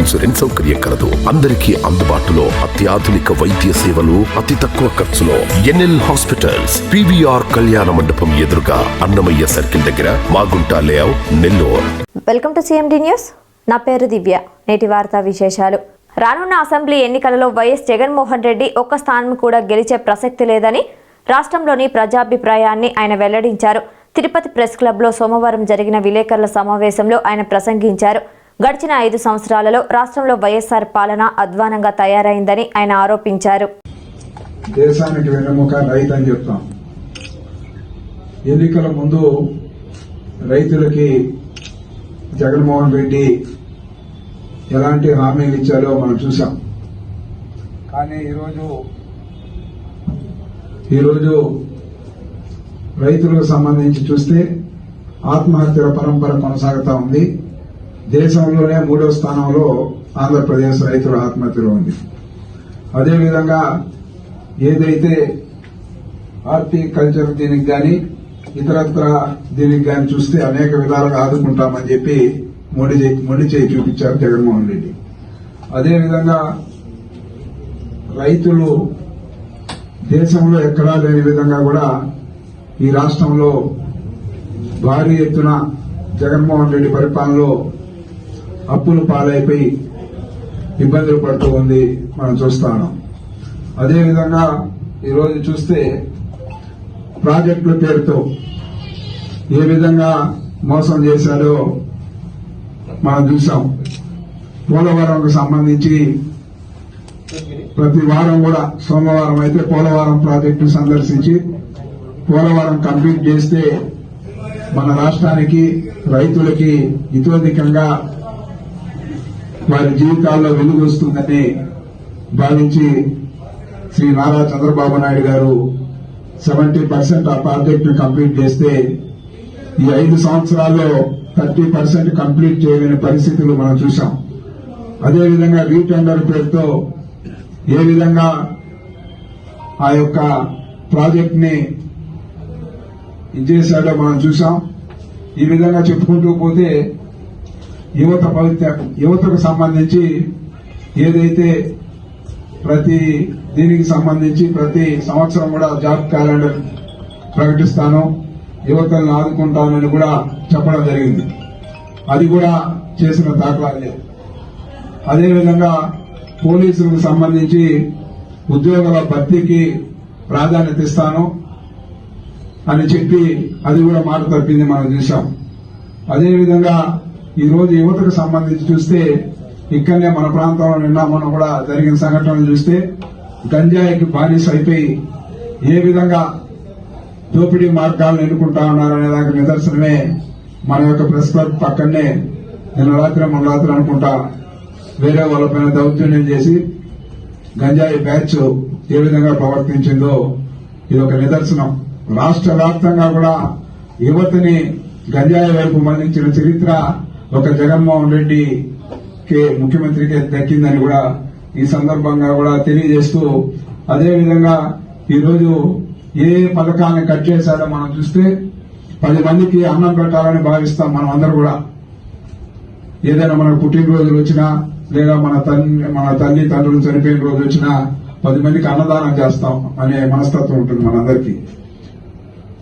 Insurance సౌకర్యం కలదు. అందరికీ అందుబాటులో అత్యాధునిక వైద్య సేవలు అతి తక్కువ ఖర్చులో ఎన్ఎల్ హాస్పిటల్స్ పివిఆర్ కళ్యాణ మండపం ఎదురుగా అన్నమయ్య సర్కిల్ దగ్గర Magunta layout Nellore. Welcome to CMD news. నా పేరు దివ్య. నేటి వార్తా విశేషాలు. రానున్న అసెంబ్లీ ఎన్నికలలో వైఎస్ జగన్మోహన్ రెడ్డి ఒక్క స్థానం కూడా గెలిచే ప్రసక్తి లేదని రాష్ట్రంలోని ప్రజాభిప్రాయాన్ని ఆయన వెల్లడించారు. తిరుపతి ప్రెస్ క్లబ్లో సోమవారం జరిగిన విలేకరుల సమావేశంలో ఆయన ప్రసంగించారు. గడిచిన ఐదు సంవత్సరాలలో రాష్ట్రంలో వైఎస్ఆర్ పాలన అధ్వానంగా తయారైందని ఆయన ఆరోపించారు. దేశానికి వెన్నెముక రైతు అని చెప్తాం. ఎన్నికల ముందు రైతులకి జగన్మోహన్ రెడ్డి ఎలాంటి హామీలు ఇచ్చారో మనం చూసాం. కానీ ఈరోజు ఈరోజు రైతులకు సంబంధించి చూస్తే ఆత్మహత్యల పరంపర కొనసాగుతా ఉంది. దేశంలోనే మూడో స్థానంలో ఆంధ్రప్రదేశ్ రైతుల ఆత్మహత్యలో ఉంది. అదేవిధంగా ఏదైతే హార్టికల్చర్ దీనికి కానీ ఇతరత్ర దీనికి కానీ చూస్తే అనేక విధాలుగా ఆదుకుంటామని చెప్పి మొండి మొండి చేయి చూపించారు జగన్మోహన్ రెడ్డి. అదేవిధంగా రైతులు దేశంలో ఎక్కడా లేని విధంగా కూడా ఈ రాష్ట్రంలో భారీ ఎత్తున జగన్మోహన్ రెడ్డి పరిపాలనలో అప్పులు పాలైపోయి ఇబ్బందులు పడుతూ ఉంది మనం చూస్తాను అదేవిధంగా ఈరోజు చూస్తే ప్రాజెక్టుల పేరుతో ఏ విధంగా మోసం చేశాడో మనం చూసాం పోలవరంకు సంబంధించి ప్రతి వారం కూడా సోమవారం అయితే పోలవరం ప్రాజెక్టు సందర్శించి పోలవరం కంప్లీట్ చేస్తే మన రాష్ట్రానికి రైతులకి ఇతోధికంగా వారి జీవితాల్లో వెలుగు వస్తుందని భావించి శ్రీ నారా చంద్రబాబు నాయుడు గారు సెవెంటీ పర్సెంట్ ఆ ప్రాజెక్ట్ను కంప్లీట్ చేస్తే ఈ ఐదు సంవత్సరాల్లో థర్టీ పర్సెంట్ కంప్లీట్ చేయలేని పరిస్థితులు మనం చూసాం అదేవిధంగా రీటెండర్ పేరుతో ఏ విధంగా ఆ యొక్క ప్రాజెక్ట్ని ఇచ్చేశాడో మనం చూసాం ఈ విధంగా చెప్పుకుంటూ పోతే యువత భవిత్య యువతకు సంబంధించి ఏదైతే ప్రతి దీనికి సంబంధించి ప్రతి సంవత్సరం కూడా జాబ్ క్యాలెండర్ ప్రకటిస్తాను యువతలను ఆదుకుంటానని కూడా చెప్పడం జరిగింది. అది కూడా చేసిన దాఖలాలే. అదేవిధంగా పోలీసులకు సంబంధించి ఉద్యోగాల భర్తీకి ప్రాధాన్యత ఇస్తాను అని చెప్పి అది కూడా మాట తప్పింది మనం చూసాం అదేవిధంగా ఈ రోజు యువతకు సంబంధించి చూస్తే ఇక్కడనే మన ప్రాంతంలో నిన్న మొన్న కూడా జరిగిన సంఘటనలు చూస్తే గంజాయికి బానిస అయిపోయి ఏ విధంగా దోపిడీ మార్గాలను ఎన్నుకుంటా ఉన్నారనే దానికి నిదర్శనమే మన యొక్క ప్రెస్ క్లబ్ పక్కనే నిన్న రాత్రి మొన్న రాత్రి అనుకుంటా వేరే వాళ్ళపైన దౌర్జన్యం చేసి గంజాయి బ్యాచ్ ఏ విధంగా ప్రవర్తించిందో ఇది ఒక నిదర్శనం. రాష్ట్ర వ్యాప్తంగా కూడా యువతని గంజాయి వైపు మళ్ళించిన చరిత్ర ఒక జగన్మోహన్ రెడ్డి కే ముఖ్యమంత్రికి దక్కిందని కూడా ఈ సందర్భంగా కూడా తెలియజేస్తూ అదేవిధంగా ఈరోజు ఏ పథకాన్ని కట్ చేశారో మనం చూస్తే పది మందికి అన్నం పెట్టాలని భావిస్తాం మనం అందరూ కూడా. ఏదైనా మన పుట్టినరోజులు వచ్చినా లేదా మన తల్లి మన తల్లి తండ్రులు చనిపోయిన రోజు వచ్చినా పది మందికి అన్నదానం చేస్తాం అనే మనస్తత్వం ఉంటుంది మనందరికీ.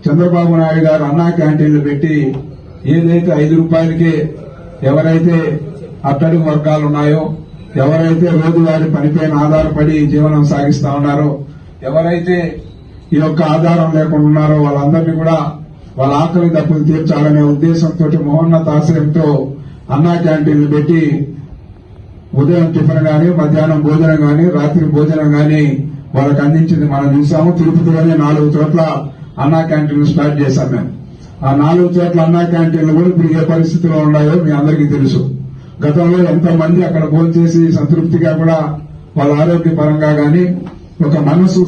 చంద్రబాబు నాయుడు గారు అన్నా క్యాంటీన్లు పెట్టి ఏదైతే ఐదు రూపాయలకే ఎవరైతే అట్టడుగు వర్గాలు ఉన్నాయో ఎవరైతే రోజువారి పనిపైన ఆధారపడి జీవనం సాగిస్తా ఉన్నారో ఎవరైతే ఈ యొక్క ఆధారం లేకుండా ఉన్నారో వాళ్ళందరినీ కూడా వాళ్ళ ఆకలి దప్పులు తీర్చాలనే ఉద్దేశంతో మహోన్నత ఆశయంతో అన్నా క్యాంటీన్లు పెట్టి ఉదయం టిఫిన్ గాని మధ్యాహ్నం భోజనం గాని రాత్రి భోజనం గాని వాళ్ళకి అందించింది మనం చూసాము. తిరుపతిలోనే నాలుగు చోట్ల అన్నా క్యాంటీన్లు స్టార్ట్ చేశాం మేము. ఆ నాలుగు చోట్ల అన్నా క్యాంటీన్లు కూడా ఇప్పుడు ఏ పరిస్థితిలో ఉన్నాయో మీ అందరికీ తెలుసు. గతంలో ఎంతమంది అక్కడ భోజనం చేసి సంతృప్తిగా కూడా వాళ్ళ ఆరోగ్య పరంగా గాని ఒక మనసు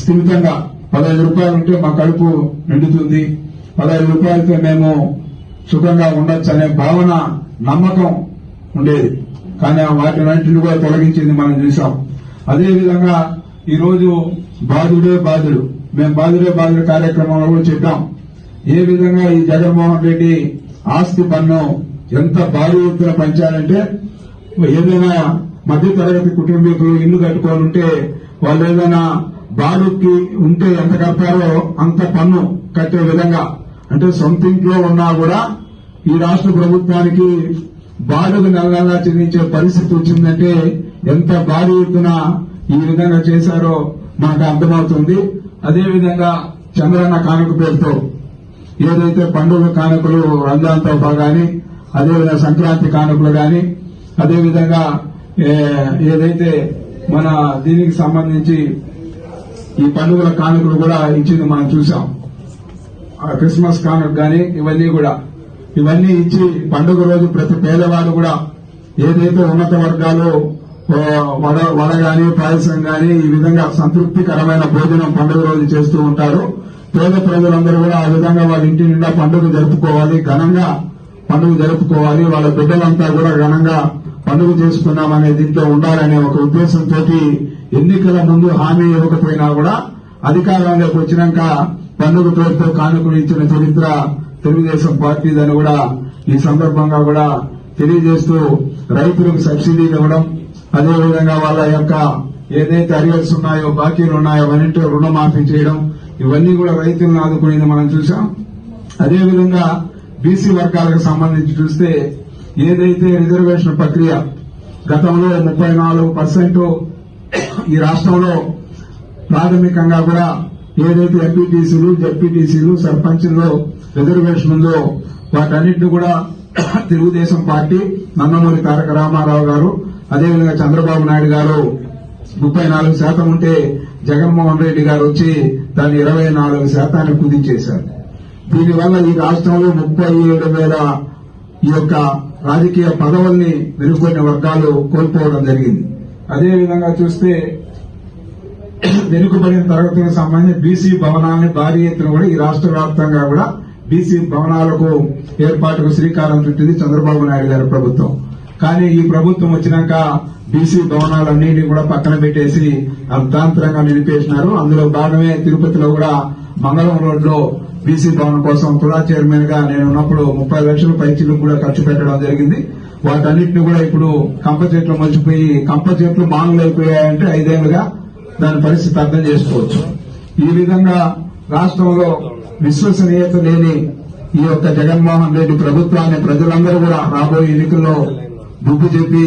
స్థిమితంగా పదహైదు రూపాయలు ఉంటే మా కడుపు నిండుతుంది. పదహైదు రూపాయలతో మేము సుఖంగా ఉండొచ్చు అనే భావన నమ్మకం ఉండేది. కానీ ఆ వాటినన్నింటిని కూడా తొలగించింది మనం చూసాం అదేవిధంగా ఈరోజు బాధుడే బాధుడు మేము బాధుడే బాధుడు కార్యక్రమంలో కూడా చెప్పాం. ఏ విధంగా ఈ జగన్మోహన్ రెడ్డి ఆస్తి పన్ను ఎంత భారీ ఎత్తున పెంచారంటే ఏదైనా మధ్య తరగతి కుటుంబీకులు ఇల్లు కట్టుకొని ఉంటే వాళ్ళు ఏదైనా బాలుకి ఉంటే ఎంత కడతారో అంత పన్ను కట్టే విధంగా. అంటే సొంత ఇంట్లో ఉన్నా కూడా ఈ రాష్ట్ర ప్రభుత్వానికి బాలుకు నెల నెలా చెల్లించే పరిస్థితి వచ్చిందంటే ఎంత భారీ ఎత్తున ఈ విధంగా చేశారో మనకు అర్థమవుతుంది. అదేవిధంగా చంద్రన్న కానుక పేరుతో ఏదైతే పండుగ కానుకలు రంజాన్ తోఫా కానీ అదేవిధంగా సంక్రాంతి కానుకలు కానీ అదేవిధంగా ఏదైతే మన దీనికి సంబంధించి ఈ పండుగల కానుకలు కూడా ఇచ్చింది మనం చూసాం క్రిస్మస్ కానుక కానీ ఇవన్నీ కూడా. ఇవన్నీ ఇచ్చి పండుగ రోజు ప్రతి పేదవాడు కూడా ఏదైతే ఉన్నత వర్గాలు వడ వడ గాని పాయసం గాని ఈ విధంగా సంతృప్తికరమైన భోజనం పండుగ రోజు చేస్తూ ఉంటారు. పేద ప్రజలందరూ కూడా ఆ విధంగా వాళ్ళ ఇంటి నిండా పండుగ జరుపుకోవాలి ఘనంగా పండుగ జరుపుకోవాలి. వాళ్ళ బిడ్డలంతా కూడా ఘనంగా పండుగ చేసుకున్నామనే దీంట్లో ఉండాలనే ఒక ఉద్దేశంతో ఎన్నికల ముందు హామీ ఇవ్వకపోయినా కూడా అధికారంలోకి వచ్చినాక పండుగ పేరుతో కానుకలు ఇచ్చిన చరిత్ర తెలుగుదేశం పార్టీదని కూడా ఈ సందర్భంగా కూడా తెలియజేస్తూ రైతులకు సబ్సిడీలు ఇవ్వడం అదేవిధంగా వాళ్ళ యొక్క ఏదైతే అరియర్స్ ఉన్నాయో బాకీలు ఉన్నాయో అవన్నింటి రుణమాఫీ చేయడం ఇవన్నీ కూడా రైతులను ఆదుకునేది మనం చూసాం అదేవిధంగా బీసీ వర్గాలకు సంబంధించి చూస్తే ఏదైతే రిజర్వేషన్ ప్రక్రియ గతంలో ముప్పై నాలుగు పర్సెంట్ ఈ రాష్ట్రంలో ప్రాథమికంగా కూడా ఏదైతే ఎంపీటీసీలు జడ్పీటీసీలు సర్పంచ్ల్లో రిజర్వేషన్ ఉందో వాటన్నిటిని కూడా తెలుగుదేశం పార్టీ నందమూరి తారక రామారావు గారు అదేవిధంగా చంద్రబాబు నాయుడు గారు ముప్పై నాలుగు శాతం ఉంటే జగన్మోహన్ రెడ్డి గారు వచ్చి దాన్ని ఇరవై నాలుగు శాతాన్ని కుదించేశారు. దీనివల్ల ఈ రాష్ట్రంలో ముప్పై ఏడు వేల ఈ యొక్క రాజకీయ పదవుల్ని వెనుకొన్న వర్గాలు కోల్పోవడం జరిగింది. అదేవిధంగా చూస్తే వెనుకబడిన తరగతులకు సంబంధించి బీసీ భవనాలని భారీ ఎత్తున కూడా ఈ రాష్ట్ర వ్యాప్తంగా కూడా బీసీ భవనాలకు ఏర్పాటుకు శ్రీకారం చుట్టింది చంద్రబాబు నాయుడు గారి ప్రభుత్వం. కానీ ఈ ప్రభుత్వం వచ్చినాక బీసీ భవనాలన్నింటినీ కూడా పక్కన పెట్టేసి అర్ధాంతరంగా నిలిపేసినారు. అందులో భాగమే తిరుపతిలో కూడా మంగళం రోడ్లో బీసీ భవనం కోసం తుడా చైర్మన్గా నేను ఉన్నప్పుడు ముప్పై లక్షల పైచీలు కూడా ఖర్చు పెట్టడం జరిగింది. వాటన్నిటిని కూడా ఇప్పుడు కంప చెట్లు మర్చిపోయి కంప చెట్లు మానులు అయిపోయాయంటే ఐదేళ్ళుగా దాని పరిస్థితి అర్థం చేసుకోవచ్చు. ఈ విధంగా రాష్ట్రంలో విశ్వసనీయత లేని ఈ యొక్క జగన్మోహన్ రెడ్డి ప్రభుత్వాన్ని ప్రజలందరూ కూడా రాబోయే ఎన్నికల్లో బుద్ధి చెప్పి